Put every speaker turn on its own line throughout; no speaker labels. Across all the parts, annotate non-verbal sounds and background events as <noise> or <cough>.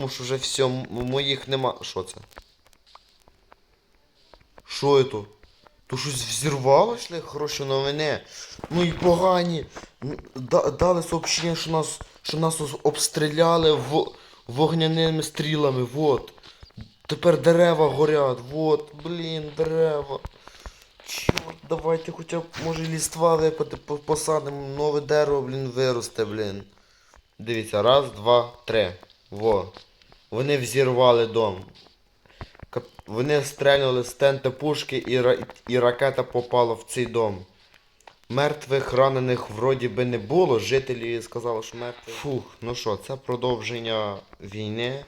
Тому що вже все, моїх нема. Що це? Що це? То щось взірвалося, ли? хороші новини. Ну і погані. Дали сообщення, що нас, що нас обстріляли в, вогняними стрілами. Вот. Тепер дерева горять. Вот, блін, дерева. Чорт, давайте хоча б, може, ліства випати, по- посадимо, нове дерево, блін, виросте, блін. Дивіться, раз, два, три. Во. Вони взірвали дом. Вони стрельнули з тента пушки і, ра... і ракета попала в цей дом. Мертвих ранених вроді би не було. Жителі сказали, що мертвих. Фух, ну що, це продовження війни.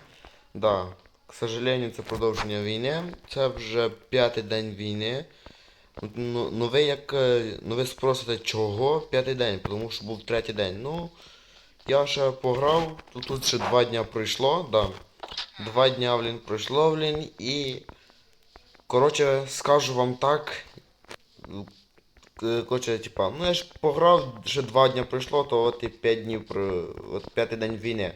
Да. К сожалению, це продовження війни. Це вже п'ятий день війни. Ну, ну ви як. е, Ну ви спросите, чого п'ятий день? Тому що був третій день. Ну, я ще пограв, тут, ще два дня пройшло, да. Два дня, блін, пройшло, блін, і. Коротше, скажу вам так. Коротше, типа, ну я ж пограв, ще два дня пройшло, то от і п'ять днів. От п'ятий день війни.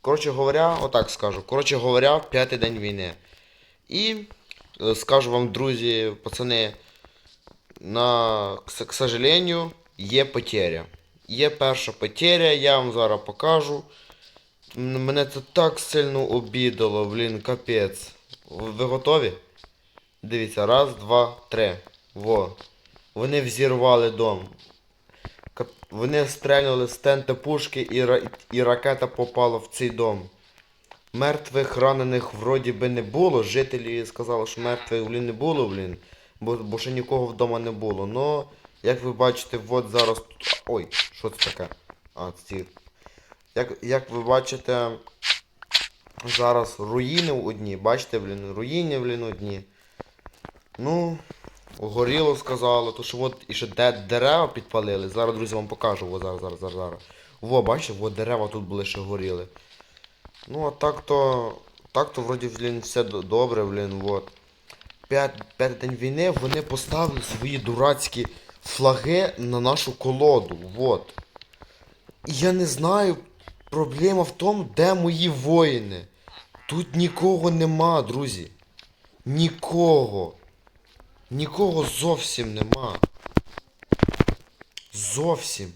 Коротше говоря, отак скажу. Коротше говоря, п'ятий день війни. І е, скажу вам, друзі, пацани, на, к, к сожалению, є потеря. Є перша потеря, я вам зараз покажу. Мене це так сильно обідало, блін, капець. Ви готові? Дивіться, раз, два, три. Во. Вони взірвали дом. Вони стрельнули з пушки і, ра... і ракета попала в цей дом. Мертвих ранених вроді би не було. Жителі сказали, що мертвих блін, не було, блін. Бо, бо ще нікого вдома не було. Но, як ви бачите, от зараз. Ой, що це таке? А, ці. Як, як ви бачите, зараз руїни одні, бачите, блін, руїни, блін, одні. Ну, горіло сказало, то що от і ще де, дерева підпалили. Зараз, друзі, вам покажу. О, зараз, зараз, зараз, зараз. Во, бачите, от дерева тут були ще горіли. Ну, а так то. Так то вроді, блін, все добре, блін, от. П'ятий день війни вони поставили свої дурацькі флаги на нашу колоду. Вот. І я не знаю, проблема в тому, де мої воїни. Тут нікого нема, друзі. Нікого. Нікого зовсім нема. Зовсім.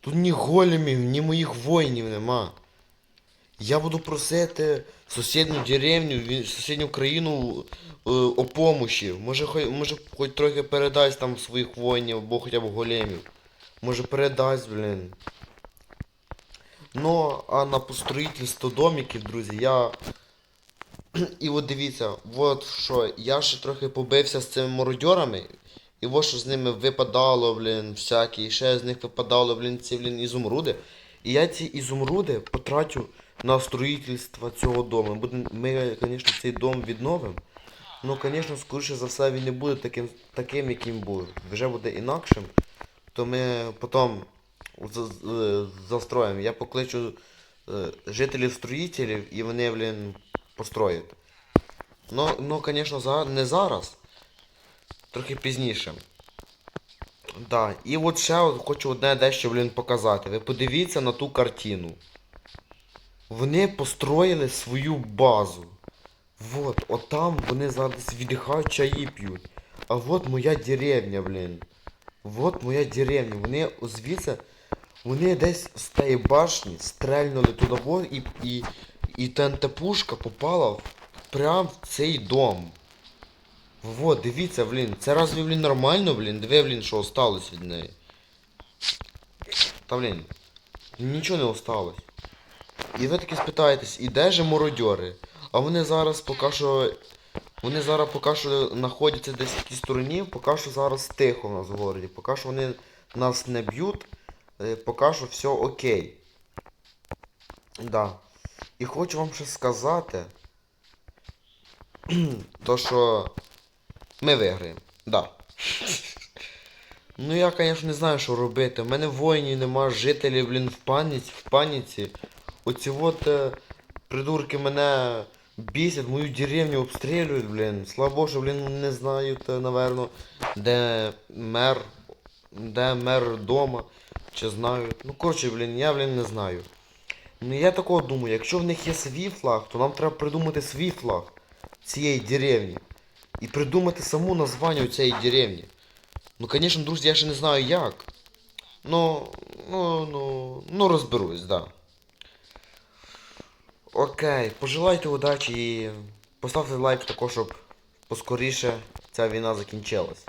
Тут ні големів, ні моїх воїнів нема. Я буду просити сусідню деревню, сусідню країну е, о помощі. Може, хой, може хоч трохи передасть там своїх воїнів, або хоча б големів. Може передасть, блін. Ну, а на построїтельство домиків, друзі, я. <clears throat> І от дивіться, от що, я ще трохи побився з цими мародьорами. І от що з ними випадало, блін, всякі, і ще з них випадало, блін, ці, блін, ізумруди. І я ці ізумруди потрачу на строїтельство цього дому. Ми, звісно, цей дом відновимо. Ну, звісно, скоріше за все він не буде таким, таким яким був. Вже буде інакшим. То ми потім за- з- застроїмо. Я покличу е, жителів строїтелів і вони, блін, построять. Ну, ну, звісно, за, не зараз. Трохи пізніше. Да. І от ще хочу одне дещо, блін, показати. Ви подивіться на ту картину. Вони построїли свою базу. Вот, от там вони зараз віддихають чаї п'ють. А от моя деревня, блін. Вот моя деревня. Вони звідси, вони десь з тієї башні стрельнули туди во і, і, і ТНТ пушка попала в- прям в цей дом. Вот, дивіться, блін, це разве, блін, нормально, блін? Диви, блін, що осталось від неї. Та, блін, нічого не осталось. І ви таки спитаєтесь, і де же мародьори? А вони зараз поки що. Вони зараз поки що знаходяться десь в тій стороні, поки що зараз тихо в нас в городі. Поки що вони нас не б'ють, поки що все окей. Да. І хочу вам ще сказати, <clears throat> то що ми виграємо. Да. <laughs> Ну я, звісно, не знаю, що робити. У мене воїнів нема, жителів, блін, в паніці, в паніці. Оці от е, придурки мене бісять, мою деревню обстрілюють, блін. Слава Богу, що, блін, не знають, е, де мер, де мер дома, чи знають. Ну, коротше, блін, я, блін, не знаю. Ну я такого думаю, якщо в них є свій флаг, то нам треба придумати свій флаг цієї деревні. І придумати саму названня цієї деревні. Ну, звісно, друзі, я ще не знаю як. Ну, ну, ну, ну розберусь, да. Окей, пожелайте удачі і поставте лайк також, щоб поскоріше ця війна закінчилась.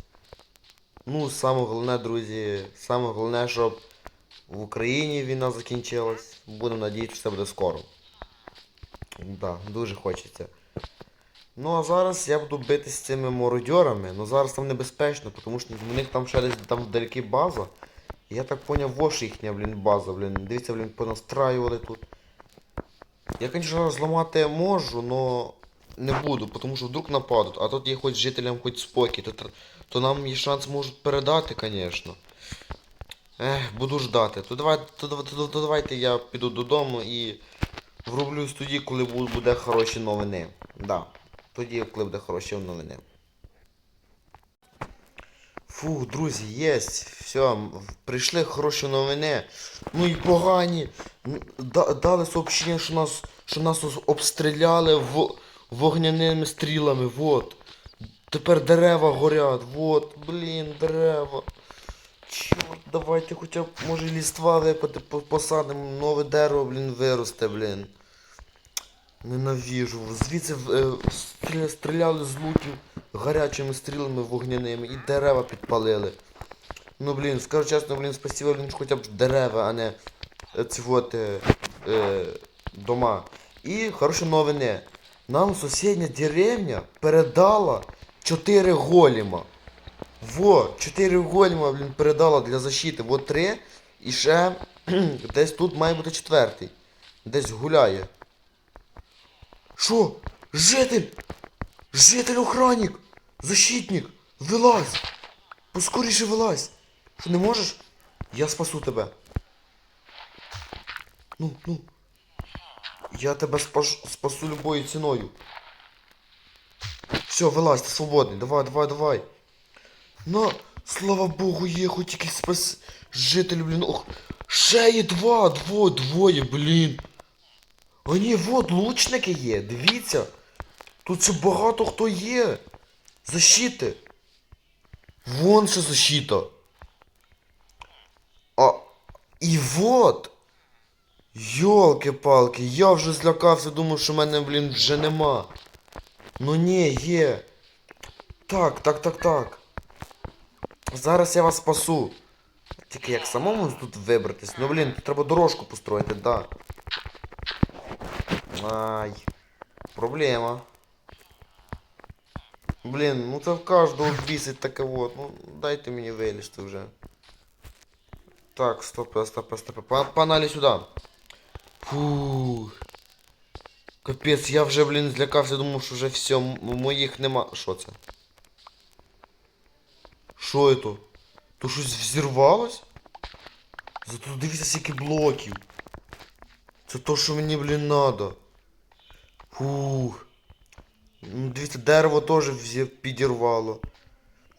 Ну, саме головне, друзі, саме головне, щоб в Україні війна закінчилась. Будемо надіятися, що це буде скоро. Да, дуже хочеться. Ну а зараз я буду битися з цими мародьорами, ну зараз там небезпечно, тому що в них там ще десь там вдалекі база. Я так поняв, вош їхня, блін, база, блін. Дивіться, блін, понастраювали тут. Я, звісно, зламати можу, но не буду, тому що вдруг нападуть, а тут є хоч жителям хоч спокій, то, то нам є шанс можуть передати, звісно. Ех, буду ждати. То, давай, то, то, то, давайте я піду додому і врублюсь тоді, коли бу- буде хороші новини. Да. Тоді, коли буде хороші новини. Фух, друзі, єсть. Все, прийшли хороші новини. Ну і погані. Дали сообщення, що нас, що нас обстріляли в, вогняними стрілами. Вот. Тепер дерева горять. Вот, блін, дерева. Чорт, давайте хоча б, може, ліства випаде, посадимо, нове дерево, блін, виросте, блін. Ненавіжу. Звідси е, стріляли з луків гарячими стрілами вогняними і дерева підпалили. Ну блін, скажу чесно, блін, спасибо, блін, хоча б дерева, а не е, ці от е, е, дома. І хороші новини. Нам сусідня деревня передала 4 голіма. Во, 4 голіма, блін, передала для защити. Вот 3. І ще <clears throat> десь тут має бути четвертий. Десь гуляє. Що? Житель! Житель охранник! Защитник! Вилазь! Поскоріше вилазь! Що не можеш? Я спасу тебе. Ну, ну. Я тебе спаш... спасу любою ціною. Все, вилазь, ти свободний. Давай, давай, давай. На, слава Богу, є хоч якийсь спас... Житель, блін. Ох. Ще є два, двоє, двоє, блін. А ні, вот лучники є, дивіться. Тут ще багато хто є. Защити. Вон ще защита. А. І вот. Йолки-палки, я вже злякався, думав, що мене, блін, вже нема. Ну ні, є. Так, так, так, так. Зараз я вас спасу. Тільки як самому тут вибратись? Ну блін, тут треба дорожку построїти, да. Ай. Проблема. Блін, ну це в кожного бісить таке вот. Ну дайте мені вилізти вже. Так, стоп, стоп, стоп. Па- Погнали сюди. Фух. Капець, я вже, блін, злякався, думав, що вже все, моїх нема. Що це? Що це? То щось взірвалось? Зато дивіться скільки блоків. Це то, що мені, блін, надо. Фух. Ну, Дивіться, дерево теж підірвало.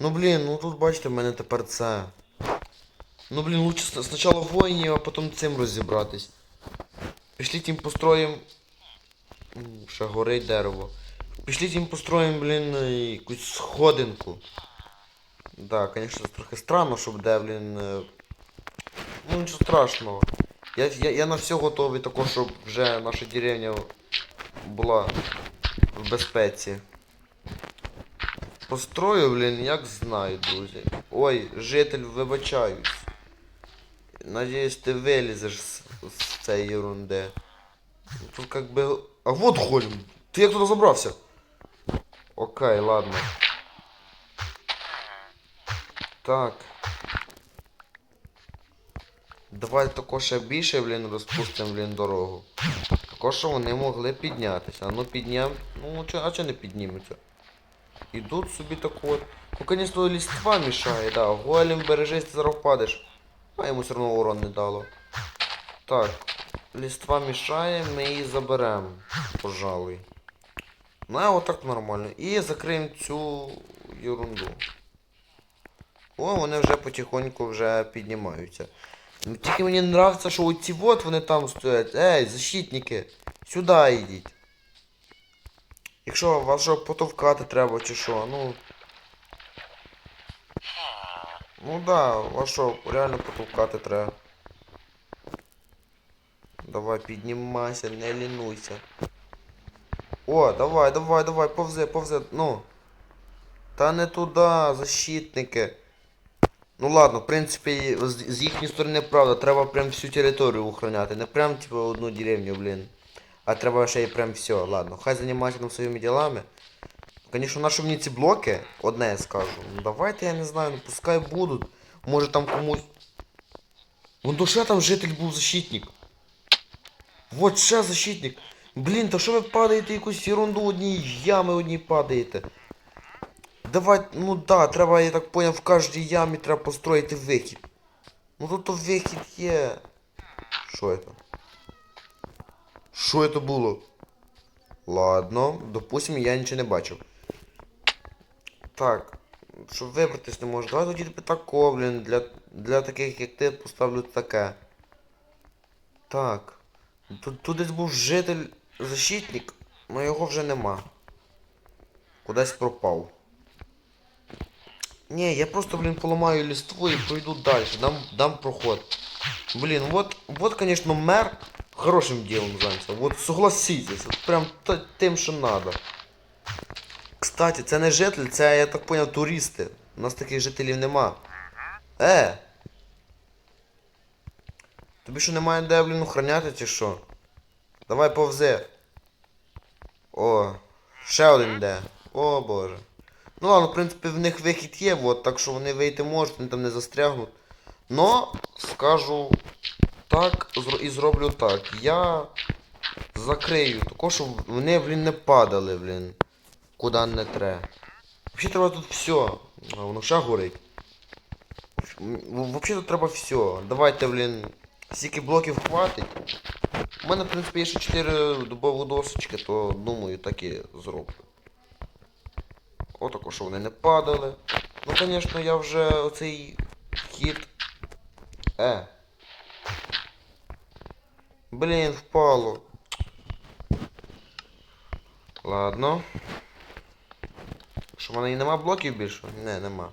Ну блін, ну тут бачите, в мене тепер це. Ну блін, лучше спочатку воїнів, а потім цим розібратись. Пішліть їм построїм. Ще горить дерево. Пішліть їм построїм, блін, е, якусь сходинку. Да, конечно, трохи странно, щоб де, блін. е, Ну нічого страшного. Я, я, я на все готовий також, щоб вже наша деревня була в безпеці. Построю, блін, як знаю, друзі. Ой, житель, вибачаюсь. Надіюсь, ти вилізеш з, з цієї ерунди. Тут как би... А вот голем! Ти як туди забрався? Окей, ладно. Так. Давай також ще більше, блін, розпустимо, блін, дорогу. Також, що вони могли піднятися. Ну підням. Ну, чо, а чого не піднімуться? Ідуть собі так от. Ну, звісно, ліства мішає, да. Голем бережись, ти зараз впадеш. А йому все одно урон не дало. Так. Ліства мішає, ми її заберемо, пожалуй. Ну, а отак нормально. І закриємо цю ерунду. О, вони вже потихоньку вже піднімаються. Ну тільки мені нравиться, що оці вот вони там стоять. Ей, защитники, сюди йдіть. Якщо вас що потовкати треба чи що, ну. Ну да, вас що, реально потовкати треба. Давай, піднімайся, не лінуйся. О, давай, давай, давай, повзи, повзи, ну. Та не туди, защитники. Ну ладно, в принципі, з, їхньої сторони правда, треба прям всю територію охороняти. Не прям типу одну деревню, блін. А треба ще й прям все. Ладно, хай займаються там своїми ділами. Звісно, наші мені блоки, одне я скажу. Ну давайте, я не знаю, ну пускай будуть. Може там комусь. Вон то ще там житель був защитник. Вот ще защитник. Блін, та що ви падаєте якусь ерунду одній ями одній падаєте? Давай, ну да, треба, я так поняв, в кожній ямі треба построїти вихід. Ну тут то вихід є. Що це? Що це було? Ладно, допустим, я нічого не бачив. Так, щоб вибратись не можу. Давай тоді тако, блін, для, для таких як ти поставлю таке. Так. Тут, тут десь був житель защитник, але його вже нема. Кудись пропав. Ні, я просто, блін, поламаю листву і пройду далі. Дам, дам проход. Блін, вот, вот, конечно, мэр хорошим делом занялся. Вот согласитесь, вот прям т- тим, що надо. Кстати, це не житель, це, я так поняв, туристи. У нас таких жителів нема. Е! Тобі що немає де, блін, охороняти чи що? Давай повзи. О, ще один де. О боже. Ну ладно, в принципі, в них вихід є, вот, так що вони вийти можуть, вони там не застрягнуть. Но, скажу так і зроблю так. Я закрию тако, щоб вони, блін, не падали, блін. Куди не треба. Взагалі треба тут все. Воно ще горить. Взагалі тут треба все. Давайте, блін, стільки блоків хватить. У мене, в принципі, є ще 4 дубові досочки, то думаю, так і зроблю. Отако, що вони не падали. Ну, звісно, я вже оцей хід. Е. Блін, впало. Ладно. Що в мене і нема блоків більше? Не, нема.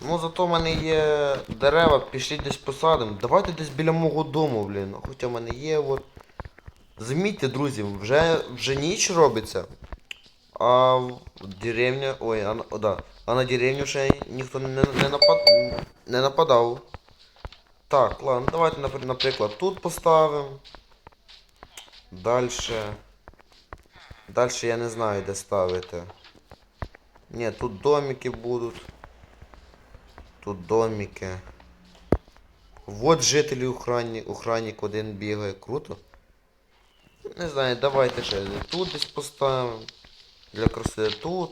Ну зато в мене є дерева, пішліть десь посадимо. Давайте десь біля мого дому, блін. Хоча в мене є от. Замітьте, друзі, вже, вже ніч робиться. А в деревня. Ой, а, да. а на деревню ще ніхто не, не, напад... не нападав. Так, ладно, давайте, напр- наприклад, тут поставимо. Дальше. Дальше я не знаю, де ставити. Ні, тут домики будуть. Тут домики. Вот жителі охранник, охранник один бігає. Круто. Не знаю, давайте ще тут десь поставимо. Для краси тут.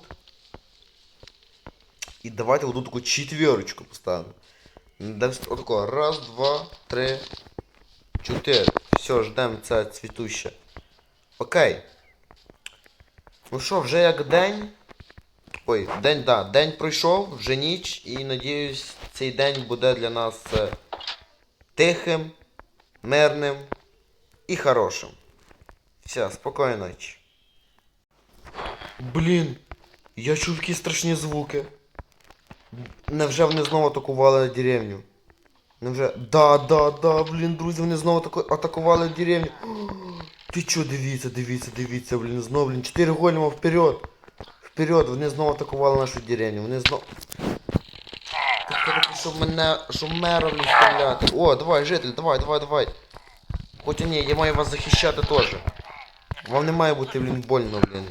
І давайте отут таку четверочку поставимо. Десь отако. Раз, два, три, чотири. Все, ждемо це цвітуще. Окей. Ну що, вже як день. Ой, день, да, день пройшов, вже ніч, і надіюсь, цей день буде для нас е, тихим, мирним і хорошим. Все, спокійної ночі. Блін, я чув які страшні звуки. Невже вони знову атакували деревню? Невже. Да, да, да, блін, друзі, вони знову атаку... атакували деревню. <gasps> Ти чо, дивіться, дивіться, дивіться, блін, знову, блін, 4 голема вперед. Вперед, вони знову атакували нашу деревню, вони знову. Щоб мене, щоб не стріляти. О, давай, житель, давай, давай, давай. Хоча ні, я маю вас захищати теж. Вам не має бути, блін, больно, блін.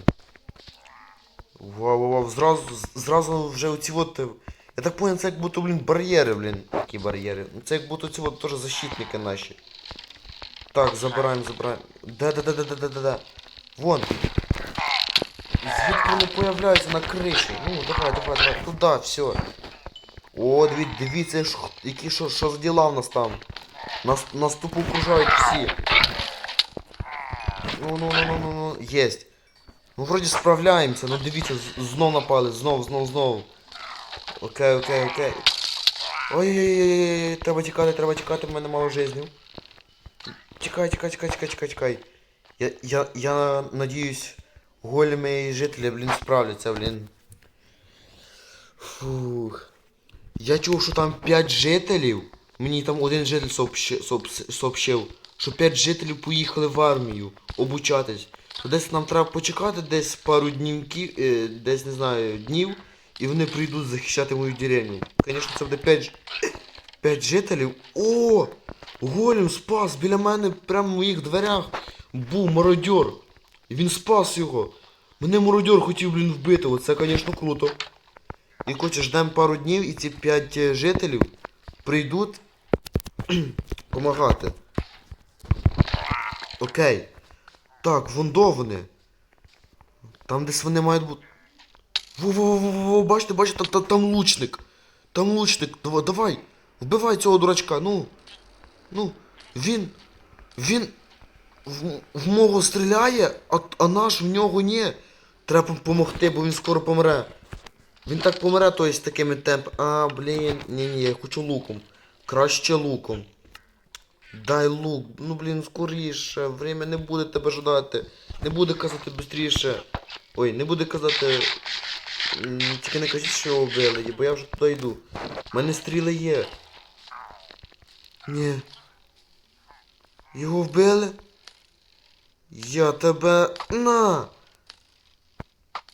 Вау, вау, вау, зразу, зразу вже оці от... е, Я так понял, це як будто, блін, бар'єри, блін. Які бар'єри? Ну, Це як будто ці от теж защитники наші. Так, забираємо, забираємо. Да, да, да, да, да, да, да, да. Вон. Звідки вони появляються на криші? Ну, давай, давай, давай. Туди, все. О, диві, дивіться, що, які що, що за діла в нас там. Нас, нас тупо окружають всі. Ну, ну, ну, ну, ну, ну, єсть. Ну, вроді справляємося, ну дивіться, знов напали, знов, знов, знов. Окей, окей, окей. Ой-ой-ой, треба тікати, треба тікати, в мене мало жизнів. Тікай, тікай, тікай, тікай, тікай, тікай. Я, я, я надіюсь, големи і жителі, блін, справляться, блін. Фух. Я чув, що там 5 жителів. Мені там один житель сообщи- сообс- сообщив, що 5 жителів поїхали в армію обучатись. Десь нам треба почекати десь пару днів, е, десь не знаю, днів, і вони прийдуть захищати мою деревню. Звісно, це буде 5, 5 жителів. О! Голем спас біля мене прямо в моїх дверях був мародьор. І він спас його. Мене мародьор хотів, блін, вбити. Оце, звісно, круто. І хоче ждемо пару днів, і ці 5 жителів прийдуть <clears throat> помагати. Окей. Так, вон до вони. Там десь вони мають бути. Во-во-во-во, бачите, бачите, там, там, лучник. Там лучник. Давай, давай. Вбивай цього дурачка, ну. Ну, він. Він. В, в мого стріляє, а, а наш в нього ні. Треба допомогти, бо він скоро помре. Він так помре, то есть такими темпами. А, блін, ні, ні, я хочу луком. Краще луком. Дай лук. Ну блін, скоріше. Время не буде тебе ждати. Не буде казати швидше. Ой, не буде казати. Тільки не кажіть, що його вбили, бо я вже туди йду. У мене стріли є. Ні. Його вбили? Я тебе. На!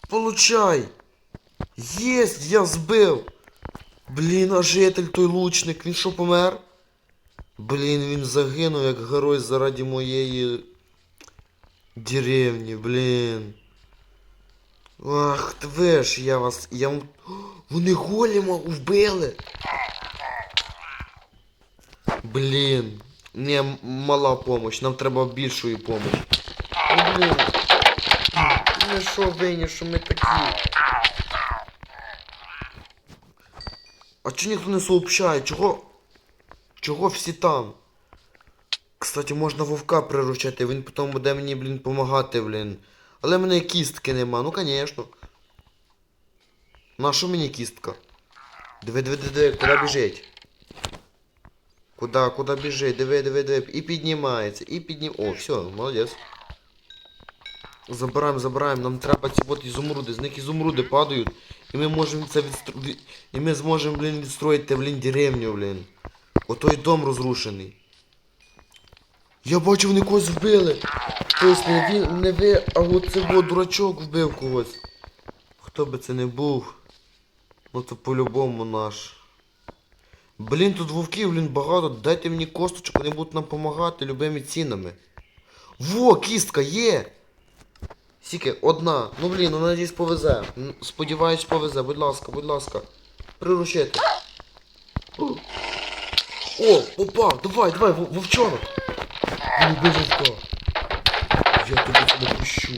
Получай! Єсть, я збив! Блін, а житель той лучник, він що помер? Блін, він загинув як герой заради моєї деревні, блін. Ах, ж, я вас. Я <gasps> Вони голіма вбили. Блін. Не, мала помощь, нам треба більшої помощі. Ну, блін. Ми що винні, що ми такі? А чого ніхто не сообщає? Чого? Чого всі там? Кстати, можна вовка приручати, він потім буде мені, блін, помагати, блін. Але в мене кістки нема, ну звісно. На що мені кістка? Диви, диви, диви, куди біжить? Куда, куди біжить? Диви, диви, диви. І піднімається, і піднім... О, все, молодець. Забираємо, забираємо, нам треба ці ізумруди, з них ізумруди падають. І ми можемо це відстро... від- І ми зможемо, блін, відстроїти, блін, деревню, блін. Отой дом розрушений. Я бачу, вони когось вбили. Тобто не він, не ви, а от це от дурачок вбив когось. Хто би це не був. Ну то по-любому наш. Блін, тут вовків, блін, багато. Дайте мені косточок, вони будуть нам допомагати любими цінами. Во, кістка є! Сіки, одна. Ну блін, ну надіюсь повезе. Сподіваюсь, повезе. Будь ласка, будь ласка. Приручити. О, О, попав! Давай, давай, вов- вовчонок! Не люби вовка. Я тебе не пущу.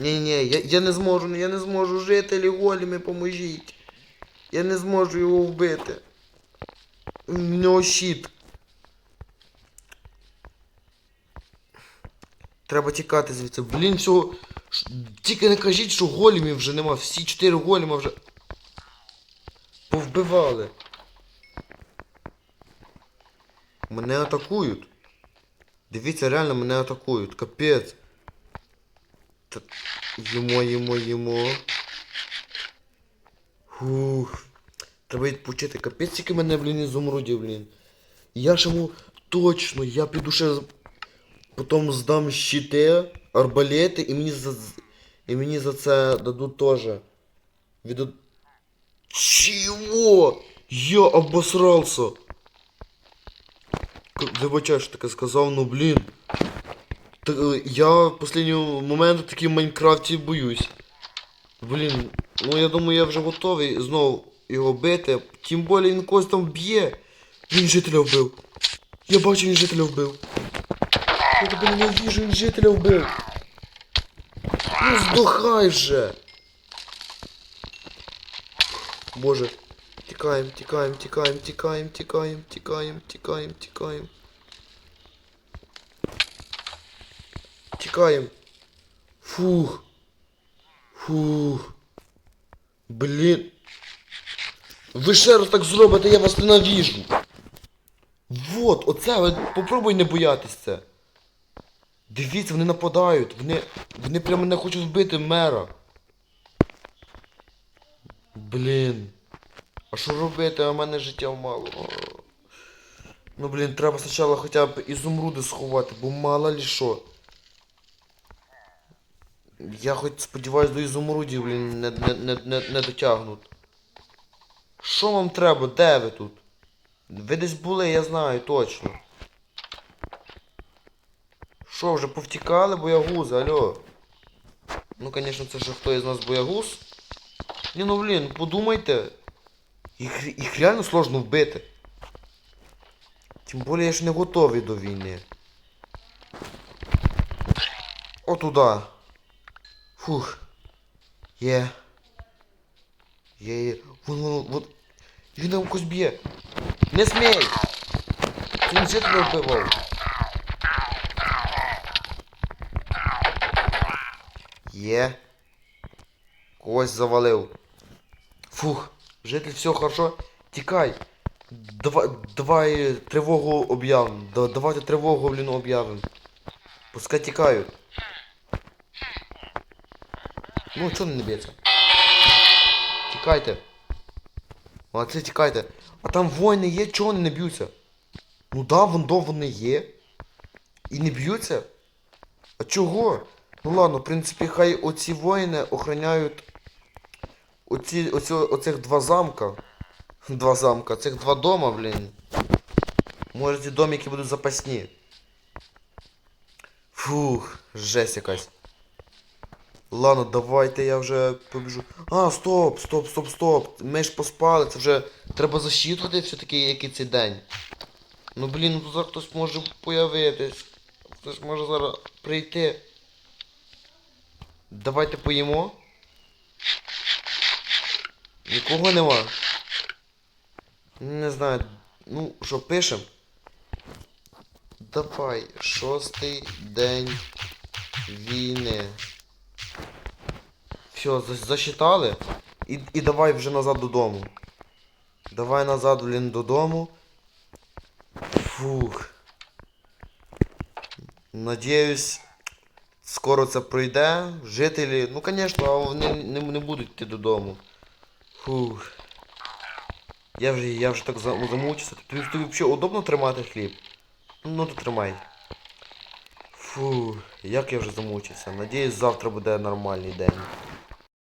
Ні-ні, я, я не зможу, я не зможу жителі голіми поможіть. Я не зможу його вбити. У нього щит. Треба тікати звідси. Блін, всього. Тільки не кажіть, що голімів вже нема. Всі чотири голіма вже. Повбивали. Мене атакують. Дивіться, реально мене атакують. Капець. Та... Їмо, їмо, їмо. Фух. Треба відпочити. Капець, тільки мене, блін, ізумрудів, блін. Я ж йому точно, я піду ще потім здам щити, арбалети, і мені за, і мені за це дадуть теж. Від... Чего? Я обосрался. Вибачай, що таке сказав, ну блін. Та, е, я в останній момент таки в Майнкрафті боюсь. Блін, ну я думаю, я вже готовий знову його бити. Тим більше він когось там б'є. Він жителя вбив. Я бачу, він жителя вбив. Я тебе ненавижу, він жителя вбив. Ну здохай вже. Боже. Тікаємо, тікаємо, тікаємо, тікаємо, тікаємо, тікаємо, тікаємо, тікаємо. Тікаємо. Фух. Фух. Блін. Ви ще раз так зробите, я вас ненавіжу. Вот, оце, попробуй не боятись це. Дивіться, вони нападають. Вони. Вони прямо не хочуть вбити мера. Блін. А що робити? А в мене життя мало. Ну блін, треба спочатку хоча б ізумруди сховати, бо мало лі що. Я хоч сподіваюсь до ізумрудів, блін, не, не, не, не, не дотягнуть. Що вам треба? Де ви тут? Ви десь були, я знаю, точно. Що, вже повтікали боягузи, алло? Ну, звісно, це ще хто із нас боягуз? Ні, ну блін, подумайте. Їх, їх реально сложно вбити. Тим більше я ж не готовий до війни. О туди. Фух. Є. Є, є. Вон, вон, вон. Він там когось б'є. Не смій! Він тебе вбивав. Є. Когось завалив. Фух. Житель, все хорошо. Тікай. Давай, давай тривогу об'явимо. Да, давайте тривогу, блін, об'явимо. Пускай тікають. Ну, чого не б'ється? Тікайте. Молодці, тікайте. А там воїни є, чого вони не б'ються? Ну да, вон до вони є. І не б'ються? А чого? Ну ладно, в принципі, хай оці воїни охороняють оці, оці, оцих два замка. Два замка, цих два дома, блін. Може ці домики будуть запасні. Фух, жесть якась. Ладно, давайте я вже побіжу. А, стоп, стоп, стоп, стоп. Ми ж поспали, це вже треба засчитувати все-таки який цей день. Ну блін, ну тут хтось може появитись. Хтось може зараз прийти. Давайте поїмо. Нікого нема. Не знаю. Ну, що, пишем? Давай, шостий день війни. Все, засчитали. І, і давай вже назад додому. Давай назад, блін, додому. Фух. Надіюсь, скоро це пройде. Жителі, ну звісно, вони не, не будуть йти додому. Фух. Я вже, я вже так замучився. Тобі, тобі взагалі удобно тримати хліб? Ну то тримай. Фу, як я вже замучився. Надіюсь, завтра буде нормальний день.